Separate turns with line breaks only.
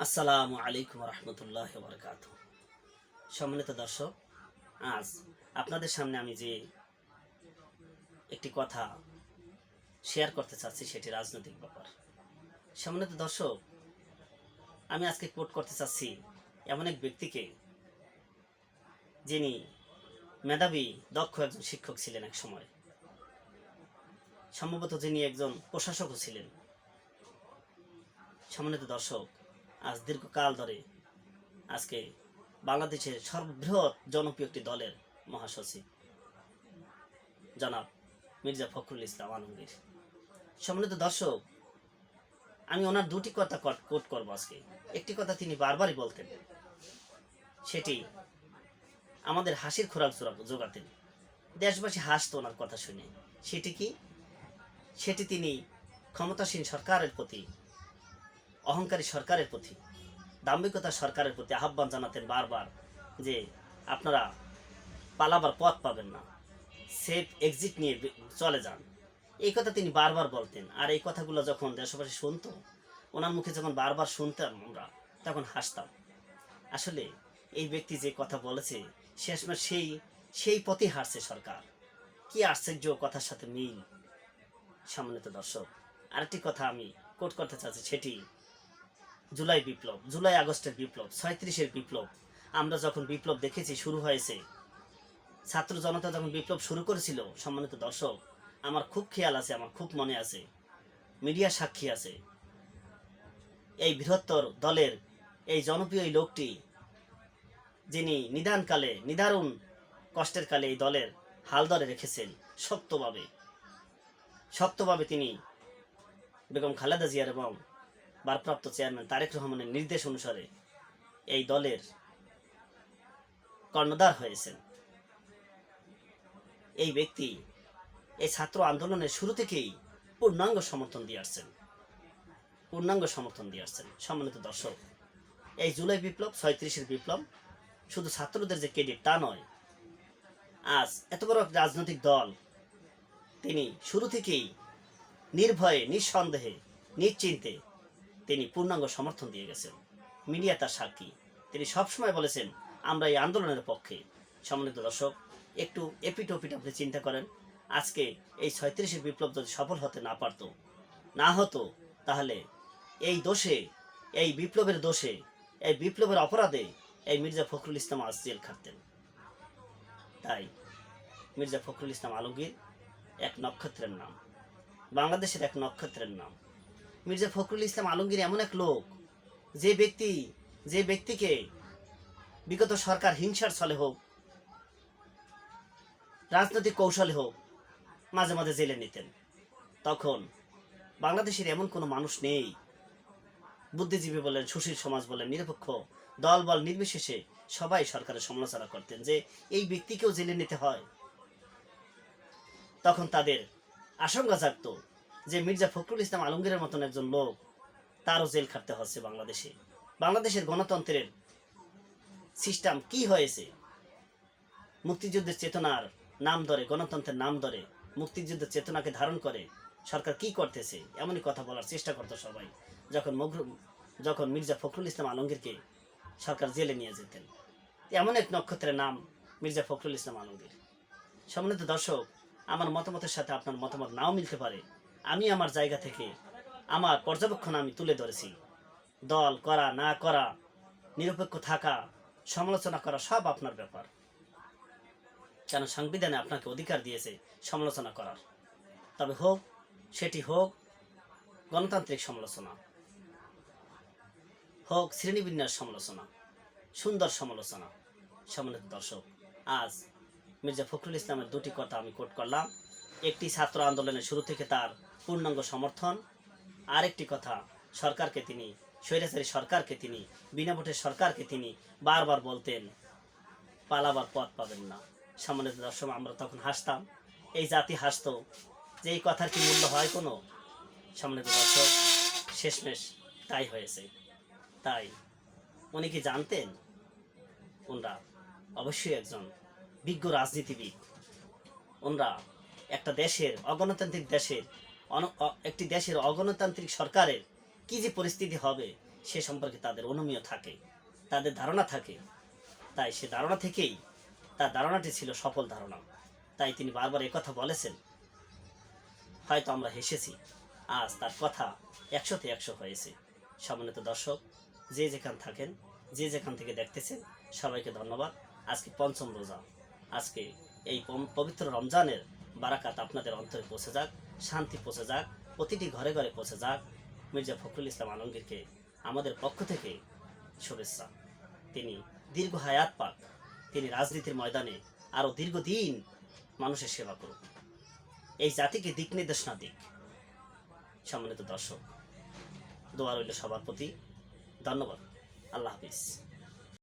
আসসালামু আলাইকুম রহমতুল্লাহ বরকাত সম্মানিত দর্শক, আজ আপনাদের সামনে আমি যে একটি কথা শেয়ার করতে চাচ্ছি সেটি রাজনৈতিক ব্যাপার। সম্মানিত দর্শক, আমি আজকে কোট করতে চাচ্ছি এমন এক ব্যক্তিকে যিনি মেধাবী, দক্ষ একজন শিক্ষক ছিলেন এক সময়। সম্ভবত যিনি একজন প্রশাসকও ছিলেন। সম্মানিত দর্শক আজ দীর্ঘকাল ধরে আজকে বাংলাদেশের সর্ববৃহৎ জনপ্রিয় একটি দলের মহাসচিব, জনাব মির্জা ফখরুল ইসলাম আলমগীর। সম্মানিত দর্শক, আমি ওনার দুটি কথা কট- করব আজকে। একটি কথা তিনি বারবারই বলতেন, সেটি আমাদের হাসির খোরাক জোগাতেন। দেশবাসী হাসতো ওনার কথা শুনে। সেটি কি? সেটি তিনি ক্ষমতাসীন সরকারের প্রতি অহংকারী সরকারের প্রতি, দাম্ভিকতা সরকারের প্রতি আহ্বান জানাতেন বারবার যে আপনারা পালাবার পথ পাবেন না সেফ এক্সিট নিয়ে চলে যান। এই কথা তিনি বারবার বলতেন। আর এই কথাগুলো যখন দেশবাসী শুনতো, ওনার মুখে যখন বারবার শুনতাম আমরা, তখন হাসতাম। আসলে এই ব্যক্তি যে কথা বলেছে, শেষমেশ সেই সেই পথে হারছে সরকার। কি আশ্চর্য কথার সাথে মিল। সম্মানিত দর্শক, আরেকটি কথা আমি কোট করতে চাচ্ছি, সেটি জুলাই বিপ্লব, জুলাই আগস্টের বিপ্লব, ছয়ত্রিশের বিপ্লব। আমরা যখন বিপ্লব দেখেছি, শুরু হয়েছে। ছাত্র জনতা যখন বিপ্লব শুরু করেছিল, সম্মানিত দর্শক, আমার খুব খেয়াল আছে, আমার খুব মনে আছে। মিডিয়া সাক্ষী আছে। এই বৃহত্তর দলের এই জনপ্রিয় লোকটি, যিনি নিদানকালে, নিদারুণ কষ্টের কালে এই দলের হাল ধরে রেখেছেন, শক্তভাবে। শক্তভাবে তিনি বেগম খালেদা জিয়ার এবং ভারপ্রাপ্ত চেয়ারম্যান তারেক রহমানের নির্দেশ অনুসারে এই দলের কর্ণধার হয়েছেন। এই ব্যক্তি এই ছাত্র আন্দোলনের শুরু থেকেই পূর্ণাঙ্গ সমর্থন দিয়ে আসছেন। পূর্ণাঙ্গ সমর্থন দিয়ে আসছেন। সম্মানিত দর্শক, এই জুলাই বিপ্লব, ছয়ত্রিশের বিপ্লব শুধু ছাত্রদের যে ক্রেডিট তা নয়, আজ এত বড় রাজনৈতিক দল তিনি শুরু থেকেই নির্ভয়ে, নিঃসন্দেহে, নিশ্চিন্তে তিনি পূর্ণাঙ্গ সমর্থন দিয়ে গেছেন। মিডিয়া তার সাক্ষী। তিনি সবসময় বলেছেন, আমরা এই আন্দোলনের পক্ষে। সম্মানিত দর্শক, একটু এপিট ওপিট আপনি চিন্তা করেন। আজকে এই ছয়ত্রিশের বিপ্লব যদি সফল হতে না পারতো, না হতো, তাহলে এই দোষে, এই বিপ্লবের দোষে, এই বিপ্লবের অপরাধে এই মির্জা ফখরুল ইসলাম আজ জেল খাটতেন। তাই মির্জা ফখরুল ইসলাম আলমগীর এক নক্ষত্রের নাম, বাংলাদেশের এক নক্ষত্রের নাম। মির্জা ফখরুল ইসলাম আলমগীর এমন এক লোক, যে ব্যক্তি, যে ব্যক্তিকে বিগত সরকার হিংসার ছলে হোক, রাজনৈতিক কৌশলে হোক, মাঝে মাঝে জেলে নিতেন। তখন বাংলাদেশের এমন কোনো মানুষ নেই, বুদ্ধিজীবী বলেন, সুশীল সমাজ বলেন, নিরপেক্ষ দল বল নির্বিশেষে সবাই সরকারের সমালোচনা করতেন যে এই ব্যক্তিকেও জেলে নিতে হয়। তখন তাদের আশঙ্কা জাগতো যে মির্জা ফখরুল ইসলাম আলমগীরের মতন একজন লোক, তারও জেল খাটতে হচ্ছে বাংলাদেশে। বাংলাদেশের গণতন্ত্রের সিস্টেম কি হয়েছে? মুক্তিযুদ্ধের চেতনার নাম ধরে, গণতন্ত্রের নাম ধরে মুক্তিযুদ্ধের চেতনাকে ধারণ করে সরকার কি করতেছে? এমনই কথা বলার চেষ্টা করতো সবাই, যখন মগরু, যখন মির্জা ফখরুল ইসলাম আলমগীরকে সরকার জেলে নিয়ে যেতেন। এমন এক নক্ষত্রের নাম মির্জা ফখরুল ইসলাম আলমগীর। সম্মানিত দর্শক, আমার মতামতের সাথে আপনার মতামত নাও মিলতে পারে। আমি আমার জায়গা থেকে আমার পর্যবেক্ষণ আমি তুলে ধরেছি। দল করা, না করা, নিরপেক্ষ থাকা, সমালোচনা করা সব আপনার ব্যাপার। কেন সংবিধানে আপনাকে অধিকার দিয়েছে সমালোচনা করার? তবে হোক, সেটি হোক, গণতান্ত্রিক সমালোচনা। হোক, শ্রেণীবিন্যাস সমালোচনা, সুন্দর সমালোচনা। সম্মানিত দর্শক, আজ মির্জা ফখরুল ইসলামের দুটি কথা আমি কোট করলাম। একটি ছাত্র আন্দোলনের শুরু থেকে তার পূর্ণাঙ্গ সমর্থন। আরেকটি কথা, সরকারকে তিনি, স্বৈরাচারী সরকারকে তিনি, বিনা ভোটের সরকারকে তিনি বারবার বলতেন, পালাবার পথ পাবেন না। সম্মানিত দর্শক, আমরা তখন হাসতাম। এই জাতি হাসতো যে এই কথার কি মূল্য হয় কোনো? সম্মানিত দর্শক, শেষমেশ তাই হয়েছে। তাই উনি কি জানতেন? ওনরা অবশ্যই একজন বিজ্ঞ রাজনীতিবিদ। ওনরা একটা দেশের, অগণতান্ত্রিক দেশের একটি দেশের অগণতান্ত্রিক সরকারের কি যে পরিস্থিতি হবে, সে সম্পর্কে তাদের অনুমীয় থাকে, তাদের ধারণা থাকে। তাই সে ধারণা থেকেই তার ধারণাটি ছিল সফল ধারণা। তাই তিনি বারবার একথা বলেছেন, হয়তো আমরা হেসেছি, আজ তার কথা একশোতে একশো হয়েছে। সম্মানিত দর্শক, যে যেখান থাকেন, যে যেখান থেকে দেখতেছেন, সবাইকে ধন্যবাদ। আজকে পঞ্চম রোজা। আজকে এই পবিত্র রমজানের বারাকাত আপনাদের অন্তরে পৌঁছে যাক। শান্তি পৌঁছে যাক, প্রতিটি ঘরে ঘরে পৌঁছে যাক। মির্জা ফখরুল ইসলাম আলমগীরকে আমাদের পক্ষ থেকে শুভেচ্ছা। তিনি দীর্ঘ হায়াত পাক, তিনি রাজনীতির ময়দানে আরও দীর্ঘদিন মানুষের সেবা করুক। এই জাতিকে দিক নির্দেশনা দিক। সম্মানিত দর্শক, দোয়া রইল সবার প্রতি। ধন্যবাদ। আল্লাহ হাফিজ।